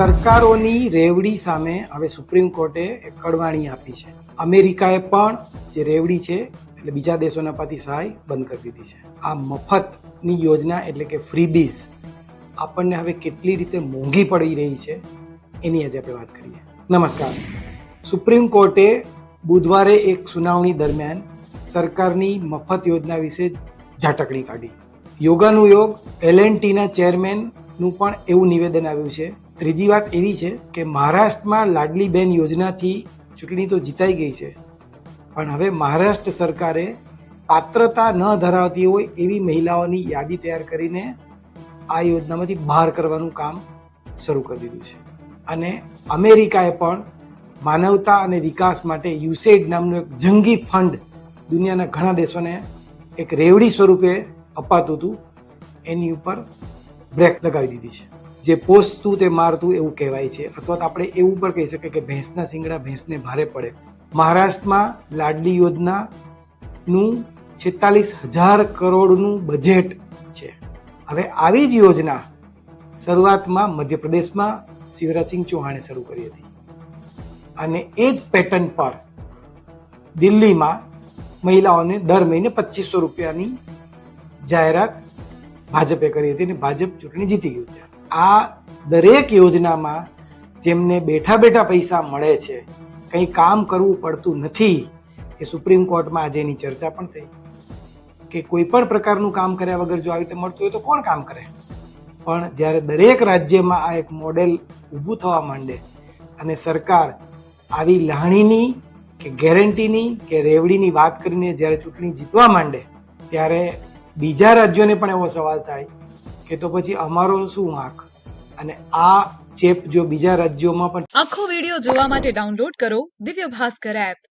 સરકારોની રેવડી સામે હવે સુપ્રીમ કોર્ટે કડવાણી આપી છે. અમેરિકાએ પણ જે રેવડી છે, એટલે બીજા દેશોના પાતી સહાય બંધ કરી દીધી છે. આ મફતની યોજના એટલે કે ફ્રીબીઝ આપણને હવે કેટલી રીતે મોંઘી પડી રહી છે, એની આજે આપણે વાત કરીએ. નમસ્કાર. સુપ્રીમ કોર્ટે બુધવારે એક સુનાવણી દરમિયાન સરકારની મફત યોજના વિશે ઝાટકણી કાઢી. યોગાનું યોગ એલએનટીના ચેરમેનનું પણ એવું નિવેદન આવ્યું છે. ત્રીજી વાત એવી છે કે મહારાષ્ટ્રમાં લાડલી બેન યોજનાથી ચૂંટણી તો જીતાઈ ગઈ છે. પણ હવે મહારાષ્ટ્ર સરકારે પાત્રતા ન ધરાવતી હોય એવી મહિલાઓની યાદી તૈયાર કરીને આ યોજનામાંથી બહાર કરવાનું કામ શરૂ કરી દીધું છે. અને અમેરિકાએ પણ માનવતા અને વિકાસ માટે યુસેડ નામનું એક જંગી ફંડ દુનિયાના ઘણા દેશોને એક રેવડી સ્વરૂપે અપાતું હતું. એની ઉપર બ્રેક લગાવી દીધી છે. જે પોસતું તે મારતું એવું કહેવાય છે. અથવા તો આપણે એવું પણ કહી શકીએ કે ભેંસના શિંગડા ભેંસને ભારે પડે. મહારાષ્ટ્રમાં લાડલી યોજનાનું છેતાલીસ હજાર કરોડનું બજેટ છે. હવે આવી જ યોજના શરૂઆતમાં મધ્યપ્રદેશમાં શિવરાજસિંહ ચૌહાણે શરૂ કરી હતી. અને એ જ પેટર્ન પર દિલ્હીમાં મહિલાઓને દર મહિને પચીસો રૂપિયાની જાહેરાત ભાજપે કરી હતી અને ભાજપ ચૂંટણી જીતી ગયું છે. આ દરેક યોજનામાં જેમને બેઠા બેઠા પૈસા મળે છે, કંઈ કામ કરવું પડતું નથી, એ સુપ્રીમ કોર્ટમાં આજે એની ચર્ચા પણ થઈ. કે કોઈ પણ પ્રકારનું કામ કર્યા વગર જો આવી રીતે મળતું હોય તો કોણ કામ કરે? પણ જ્યારે દરેક રાજ્યમાં આ એક મોડેલ ઊભું થવા માંડે અને સરકાર આવી લાણીની કે ગેરંટીની કે રેવડીની વાત કરીને જ્યારે ચૂંટણી જીતવા માંડે, ત્યારે બીજા રાજ્યોને પણ એવો સવાલ થાય કે તો પછી અમારો શું વાંક અને આ ચેપ જો બીજા રાજ્યોમાં પણ આખો વિડિયો જોવા માટે ડાઉનલોડ કરો દિવ્ય ભાસ્કર એપ